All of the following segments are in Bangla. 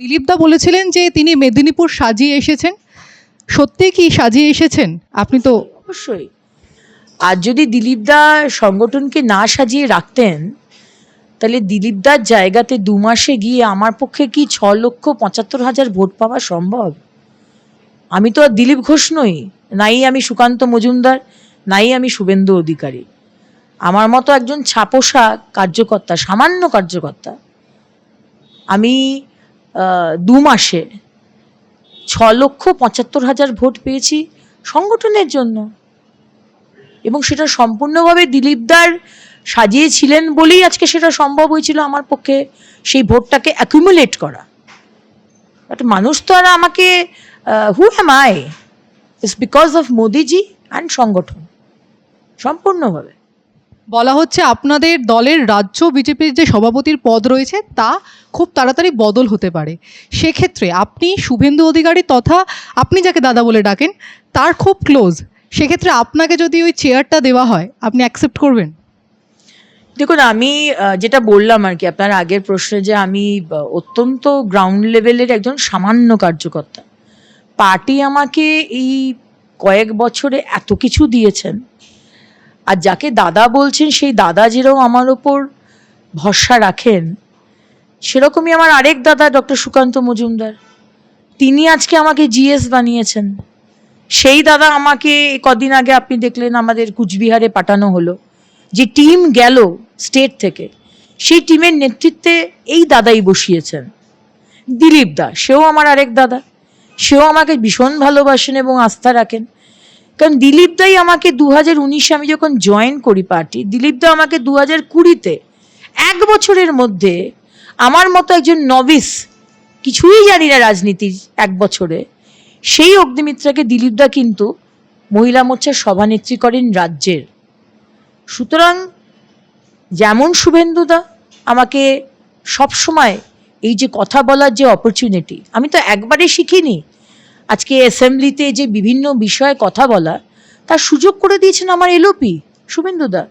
দিলীপদা বলেছিলেন যে তিনি মেদিনীপুর সাজিয়ে এসেছেন। সত্যি কি সাজিয়ে এসেছেন? আপনি তো অবশ্যই। আর যদি দিলীপদা সংগঠনকে না সাজিয়ে রাখতেন, তাহলে দিলীপদার জায়গাতে দু মাসে গিয়ে আমার পক্ষে কি ছ লক্ষ পঁচাত্তর হাজার ভোট পাওয়া সম্ভব? আমি তো আর দিলীপ ঘোষ নই। নাই আমি সুকান্ত মজুমদার, নাই আমি শুভেন্দু অধিকারী। আমার মতো একজন ছাপোষা কার্যকর্তা, সামান্য কার্যকর্তা, আমি দু মাসে ছ লক্ষ পঁচাত্তর হাজার ভোট পেয়েছি সংগঠনের জন্য। এবং সেটা সম্পূর্ণভাবে দিলীপদার সাজিয়েছিলেন বলেই আজকে সেটা সম্ভব হয়েছিল আমার পক্ষে সেই ভোটটাকে অ্যাকুমুলেট করা। বাট মানুষ তো আর আমাকে who am I it's because of Modiji and সংগঠন, সম্পূর্ণভাবে। বলা হচ্ছে আপনাদের দলের রাজ্য বিজেপির যে সভাপতির পদ রয়েছে, তা খুব তাড়াতাড়ি বদল হতে পারে। সেক্ষেত্রে আপনি শুভেন্দু অধিকারী তথা আপনি যাকে দাদা বলে ডাকেন, তার খুব ক্লোজ সেক্ষেত্রে আপনাকে যদি ওই চেয়ারটা দেওয়া হয়, আপনি অ্যাকসেপ্ট করবেন? দেখুন, আমি যেটা বললাম আর কি, আপনার আগের প্রশ্নে যে আমি অত্যন্ত গ্রাউন্ড লেভেলের একজন সামান্য কার্যকর্তা। পার্টি আমাকে এই কয়েক বছরে এত কিছু দিয়েছেন আর যাকে দাদা বলছেন, সেই দাদা যেরকম আমার ওপর ভরসা রাখেন। সেরকমই আমার আরেক দাদা, ডক্টর সুকান্ত মজুমদার। তিনি আজকে আমাকে জিএস বানিয়েছেন। সেই দাদা আমাকে কদিন আগে আপনি দেখলেন, আমাদের কুচবিহারে পাঠানো হলো। যে টিম গেল স্টেট থেকে, সেই টিমের নেতৃত্বে এই দাদাই বসিয়েছেন। দিলীপ দা, সেও আমার আরেক দাদা। সেও আমাকে ভীষণ ভালোবাসেন এবং আস্থা রাখেন। কারণ দিলীপ দাই আমাকে দু হাজার উনিশে আমি যখন জয়েন করি পার্টি দিলীপ দা আমাকে দু হাজার কুড়িতে এক বছরের মধ্যে আমার মতো একজন নভিস কিছুই জানি না রাজনীতির এক বছরে, সেই অগ্নিমিত্রাকে দিলীপ দা কিন্তু মহিলা মোর্চার সভানেত্রী করেন রাজ্যের। সুতরাং যেমন শুভেন্দুদা আমাকে সবসময় এই যে কথা বলার যে অপরচুনিটি আমি তো একবারে শিখিনি আজকে অ্যাসেম্বলিতে যে বিভিন্ন বিষয়ে কথা বলা, তার সুযোগ করে দিয়েছেন আমার এলোপি শুভেন্দুদা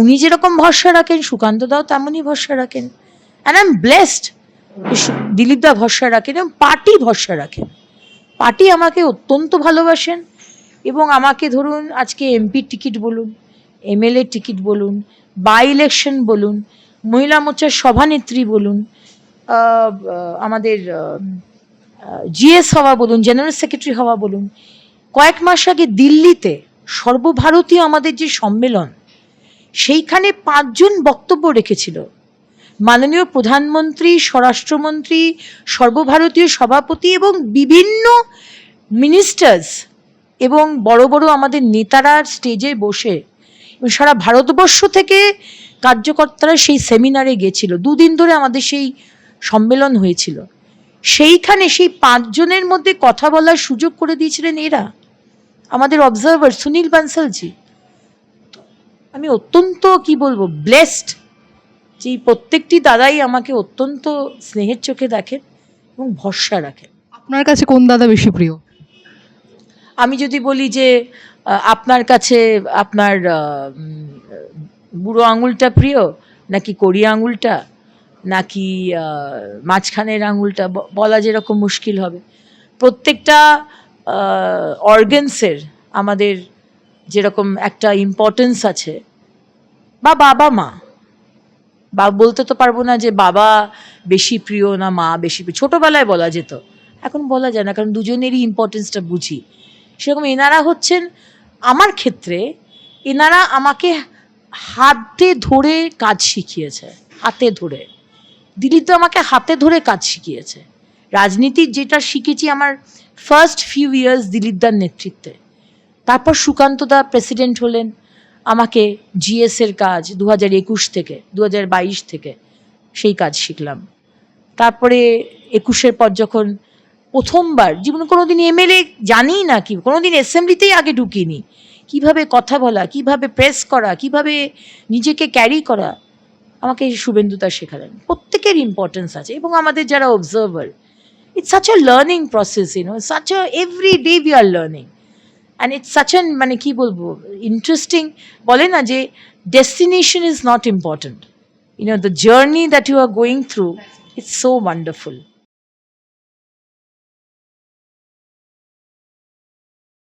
উনি যেরকম ভরসা রাখেন সুকান্তদাও তেমনই ভরসা রাখেন। অ্যান্ড আই এম ব্লেসড দিলীপদা ভরসা রাখেন এবং পার্টি ভরসা রাখেন। পার্টি আমাকে অত্যন্ত ভালোবাসেন এবং আমাকে ধরুন আজকে এমপির টিকিট বলুন এমএলএ টিকিট বলুন বাই ইলেকশন বলুন, মহিলা মোর্চার সভানেত্রী বলুন আমাদের জিএস হওয়া বলুন, জেনারেল সেক্রেটারি হওয়া বলুন, কয়েক মাস আগে দিল্লিতে সর্বভারতীয় আমাদের যে সম্মেলন, সেইখানে পাঁচজন বক্তব্য রেখেছিল। মাননীয় প্রধানমন্ত্রী, স্বরাষ্ট্রমন্ত্রী, সর্বভারতীয় সভাপতি এবং বিভিন্ন মিনিস্টার্স এবং বড় বড় আমাদের নেতারা স্টেজে বসে সারা ভারতবর্ষ থেকে কার্যকর্তারা সেই সেমিনারে গেছিল। দুদিন ধরে আমাদের সেই সম্মেলন হয়েছিল। সেইখানে সেই পাঁচজনের মধ্যে কথা বলার সুযোগ করে দিয়েছিলেন এরা। আমাদের অবজারভার সুনীল বানসালজি। আমি অত্যন্ত কি বলব ব্লেসড যে প্রত্যেকটি দাদাই আমাকে অত্যন্ত স্নেহের চোখে দেখেন এবং ভরসা রাখেন। আপনার কাছে কোন দাদা বেশি প্রিয়? আমি যদি বলি যে আপনার কাছে আপনার বুড়ো আঙুলটা প্রিয় নাকি কড়ি আঙুলটা? নাকি মাঝখানের আঙুলটা বলা যেরকম মুশকিল হবে। প্রত্যেকটা অর্গেন্সের আমাদের যেরকম একটা ইম্পর্টেন্স আছে, বা বাবা মা। বা বলতে তো পারব না যে বাবা বেশি প্রিয় না মা বেশি প্রিয়, ছোটোবেলায় বলা যেত। এখন বলা যায় না, কারণ দুজনেরই ইম্পর্টেন্সটা বুঝি। সেরকম এনারা হচ্ছেন, আমার ক্ষেত্রে এনারা আমাকে হাতে ধরে কাজ শিখিয়েছে, হাতে ধরে। দিলীপ তো আমাকে হাতে ধরে কাজ শিখিয়েছে। রাজনীতির যেটা শিখেছি আমার ফার্স্ট ফিউ ইয়ার্স দিলীপদার নেতৃত্বে। তারপর সুকান্ত দা প্রেসিডেন্ট হলেন, আমাকে জিএস এর কাজ দু হাজার একুশ থেকে দু হাজার বাইশ থেকে সেই কাজ শিখলাম। তারপরে একুশের পর যখন প্রথমবার, জীবনে কোনোদিন এমএলএ জানি না কি, কোনোদিন অ্যাসেম্বলিতেই আগে ঢুকিনি। কীভাবে কথা বলা, কীভাবে প্রেস করা, কীভাবে নিজেকে ক্যারি করা আমাকে শুভেন্দুতা শেখালেন। প্রত্যেকের ইম্পর্টেন্স আছে এবং আমাদের যারা observer it's such a learning process you know such a every day we are learning and it's such an মানে কী বলব ইন্টারেস্টিং বলে না যে destination is not important you know the journey that you are going through it's so wonderful